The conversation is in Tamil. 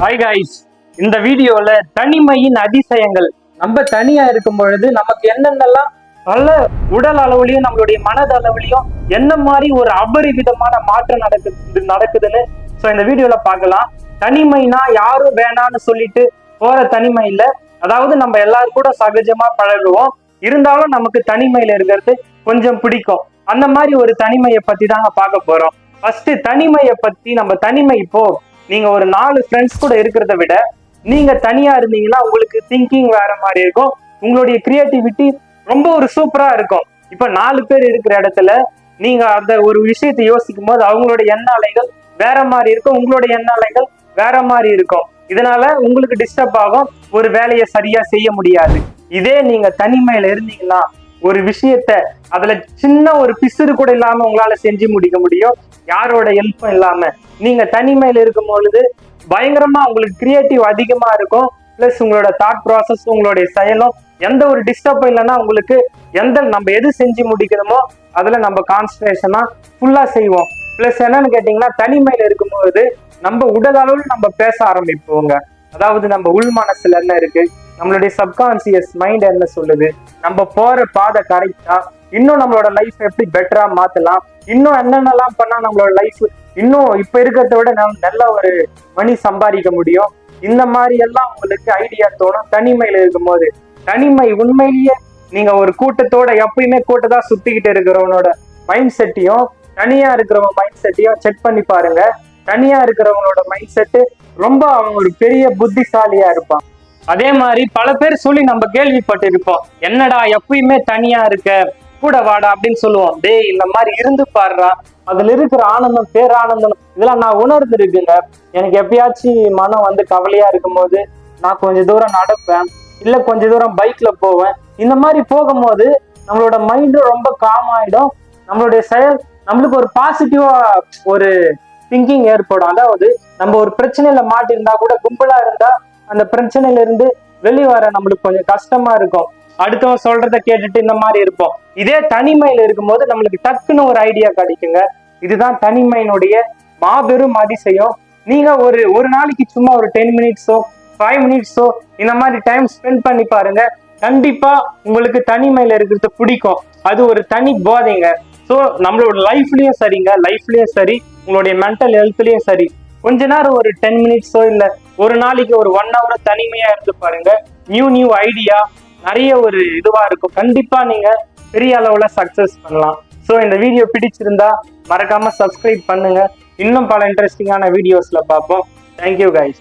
ஹாய் காய்ஸ் இந்த வீடியோல தனிமையின் அதிசயங்கள். நம்ம தனியா இருக்கும் பொழுது நமக்கு என்னென்னலாம் நல்ல உடல் அளவுலயும் நம்மளுடைய மனது அளவுலயும் என்ன மாதிரி ஒரு அபரிவிதமான மாற்றம் நடக்குது நடக்குதுன்னு. சோ இந்த வீடியோல பார்க்கலாம். தனிமைனா யாரும் வேணான்னு சொல்லிட்டு போற தனிமை இல்ல. அதாவது நம்ம எல்லாரும் கூட சகஜமா பழகுவோம். இருந்தாலும் நமக்கு தனிமையில இருக்கிறது கொஞ்சம் பிடிக்கும். அந்த மாதிரி ஒரு தனிமையை பத்தி தான் பார்க்க போறோம். ஃபர்ஸ்ட் தனிமையை பத்தி நம்ம தனிமை இப்போ நீங்க ஒரு நாலு ஃப்ரெண்ட்ஸ் கூட இருக்கிறத விட நீங்க தனியா இருந்தீங்கன்னா உங்களுக்கு திங்கிங் வேற மாதிரி இருக்கும். உங்களுடைய கிரியேட்டிவிட்டி ரொம்ப ஒரு சூப்பரா இருக்கும். இப்ப நாலு பேர் இருக்கிற இடத்துல நீங்க அந்த ஒரு விஷயத்தை யோசிக்கும் போது அவங்களுடைய எண்ண அலைகள் வேற மாதிரி இருக்கும். உங்களோட எண்ண அலைகள் வேற மாதிரி இருக்கும். இதனால உங்களுக்கு டிஸ்டர்ப் ஆகும். ஒரு வேலையை சரியா செய்ய முடியாது. இதே நீங்க தனிமையில இருந்தீங்கன்னா ஒரு விஷயத்த அதுல சின்ன ஒரு பிசுறு கூட இல்லாம உங்களால செஞ்சு முடிக்க முடியும். யாரோட ஹெல்ப்பும் இல்லாம. நீங்க தனிமையில இருக்கும் பொழுது பயங்கரமா உங்களுக்கு கிரியேட்டிவ் அதிகமா இருக்கும். பிளஸ் உங்களோட தாட் ப்ராசஸ் உங்களுடைய செயலும் எந்த ஒரு டிஸ்டர்பும் இல்லைன்னா உங்களுக்கு எந்த நம்ம எது செஞ்சு முடிக்கிறோமோ அதுல நம்ம கான்சன்ட்ரேஷனா ஃபுல்லா செய்வோம். பிளஸ் என்னன்னு கேட்டீங்கன்னா தனிமையில இருக்கும்போது நம்ம உடல் அளவில் நம்ம பேச ஆரம்பிப்போங்க. அதாவது நம்ம உள் மனசுல என்ன இருக்கு? நம்மளுடைய சப்கான்சியஸ் மைண்ட் என்ன சொல்லுது? நம்ம போற பாதை கரெக்டா இன்னும் நம்மளோட லைஃப் எப்படி பெட்டரா மாத்தலாம்? இன்னும் என்னென்னலாம் பண்ணா நம்மளோட லைஃப் இன்னும் இப்ப இருக்கிறத விட நம்ம நல்ல ஒரு மணி சம்பாதிக்க முடியும்? இந்த மாதிரி எல்லாம் உங்களுக்கு ஐடியா தோணும். தனிமையில இருக்கும்போது. தனிமை உண்மையிலேயே நீங்க ஒரு கூட்டத்தோட எப்பயுமே கூட்டத்தா சுத்திக்கிட்டு இருக்கிறவனோட மைண்ட் செட்டையும் தனியா இருக்கிறவங்க மைண்ட் செட்டையும் செக் பண்ணி பாருங்க. தனியா இருக்கிறவங்களோட மைண்ட் செட்டு ரொம்ப அவங்க ஒரு பெரிய புத்திசாலியா இருப்பான். அதே மாதிரி பல பேர் சொல்லி நம்ம கேள்விப்பட்டிருப்போம். என்னடா எப்பயுமே தனியா இருக்க? கூட வாடா அப்படின்னு சொல்லுவோம். டேய் இந்த மாதிரி இருந்து பாடுறா அதுல இருக்கிற ஆனந்தம் பேரானந்தம் இதெல்லாம் நான் உணர்ந்துருக்குங்க. எனக்கு எப்பயாச்சும் மனம் வந்து கவலையா இருக்கும்போது நான் கொஞ்ச தூரம் நடப்பேன். இல்ல கொஞ்ச தூரம் பைக்ல போவேன். இந்த மாதிரி போகும்போது நம்மளோட மைண்டும் ரொம்ப காம் ஆயிடும். நம்மளுடைய செயல் நம்மளுக்கு ஒரு பாசிட்டிவா ஒரு திங்கிங் ஏற்படும். அதாவது நம்ம ஒரு பிரச்சனையில மாட்டிருந்தா கூட கும்பலா இருந்தா அந்த பிரச்சனையில இருந்து வெளியே வர நம்மளுக்கு கொஞ்சம் கஷ்டமா இருக்கும். அடுத்தவன் சொல்றத கேட்டுட்டு இந்த மாதிரி இருப்போம். இதே தனிமையில இருக்கும்போது நம்மளுக்கு டக்குன்னு ஒரு ஐடியா கிடைக்குங்க. இதுதான் தனிமையினுடைய மாபெரும் அதிசயம். நீங்க ஒரு ஒரு நாளைக்கு சும்மா ஒரு டென் மினிட்ஸோ ஃபைவ் மினிட்ஸோ இந்த மாதிரி டைம் ஸ்பெண்ட் பண்ணி பாருங்க. கண்டிப்பா உங்களுக்கு தனிமையில இருக்கிறது பிடிக்கும். அது ஒரு தனி போதைங்க. ஸோ நம்மளோட லைஃப்லயும் சரிங்க. லைஃப்லயும் சரி. உங்களுடைய மென்டல் ஹெல்த்லயும் சரி. கொஞ்ச நேரம் ஒரு டென் மினிட்ஸோ இல்ல ஒரு நாளைக்கு ஒரு ஒன் ஹவர் தனிமையா இருந்து பாருங்க. நியூ நியூ ஐடியா நிறைய ஒரு இதுவா இருக்கும். கண்டிப்பா நீங்க பெரிய அளவுல சக்சஸ் பண்ணலாம். ஸோ இந்த வீடியோ பிடிச்சிருந்தா மறக்காம சப்ஸ்கிரைப் பண்ணுங்க. இன்னும் பல இன்ட்ரெஸ்டிங்கான வீடியோஸ்ல பார்ப்போம். Thank you guys